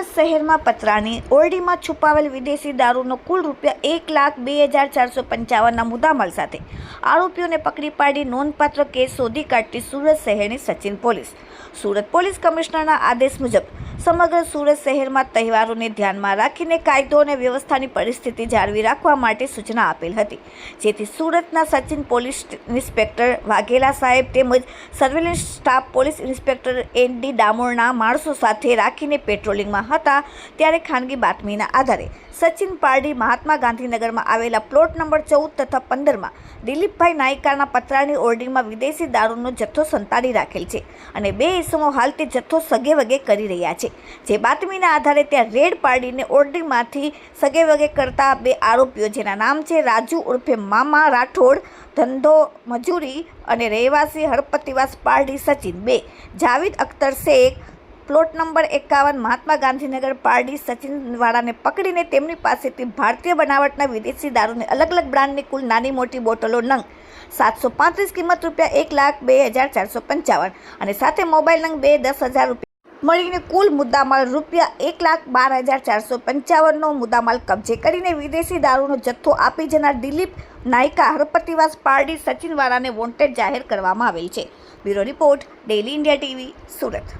સુરત શહેરમાં પતરાની ઓરડીમાં છુપાવેલ વિદેશી દારૂનો કુલ રૂપિયા એક લાખ બે હજાર ચારસો પંચાવનના મુદ્દામાલ સાથે આરોપીઓને પકડી પાડી નોંધપાત્ર કેસ શોધી કાઢતી સુરત શહેરની સચિન પોલીસ. સુરત પોલીસ કમિશનરના આદેશ મુજબ સમગ્ર સુરત શહેરમાં તહેવારોને ધ્યાનમાં રાખીને કાયદો અને વ્યવસ્થાની પરિસ્થિતિ જાળવી રાખવા માટે સૂચના આપેલ હતી. જેથી સુરતના સચિન પોલીસ ઇન્સ્પેક્ટર વાઘેલા સાહેબ તેમજ surveillance staff police inspector N D ડામોરના માણસો સાથે રાખીને પેટ્રોલિંગમાં હતા ત્યારે ખાનગી બાતમીના આધારે સચિન પારડી મહાત્મા ગાંધીનગરમાં આવેલા પ્લોટ નંબર ચૌદ તથા પંદરમાં દિલીપભાઈ નાયકાના પતરાની ઓરડીમાં વિદેશી દારૂનો જથ્થો સંતાડી રાખેલ છે અને બે ઇસમો હાલ તે જથ્થો સગે વગે કરી રહ્યા જે બાતમીના આધારે ત્યાં રેડ પાડીને ઓરડીમાંથી સગે વગે કરતા બે આરોપીઓ, જેના નામ છે રાજુ ઉર્ફે મામા રાઠોડ, ધંધો મજૂરી અને રહેવાસી હરપતિવાસ પારડી સચિન. બે, Javid Akhtar Shaikh, plot number એકાવન, મહાત્મા ગાંધીનગર પારડી સચિનવાળાને પકડીને તેમની પાસેથી ભારતીય બનાવટના વિદેશી દારૂની અલગ અલગ બ્રાન્ડની કુલ નાની મોટી બોટલો નંગ. સાતસો પાંત્રીસ કિંમત રૂપિયા એક લાખ બે હજાર ચારસો પંચાવન અને સાથે મોબાઈલ નંગ બે દસ હજાર રૂપિયા મળીને કુલ મુદ્દામાલ રૂપિયા એક લાખ બાર હજાર ચારસો પંચાવનનો મુદ્દામાલ કબજે કરીને વિદેશી દારૂનો જથ્થો આપી જનાર દિલીપ નાયકા હરપતિવાસ પારડી સચિનવાળાને વોન્ટેડ જાહેર કરવામાં આવેલ છે. Bureau report daily India TV, Surat.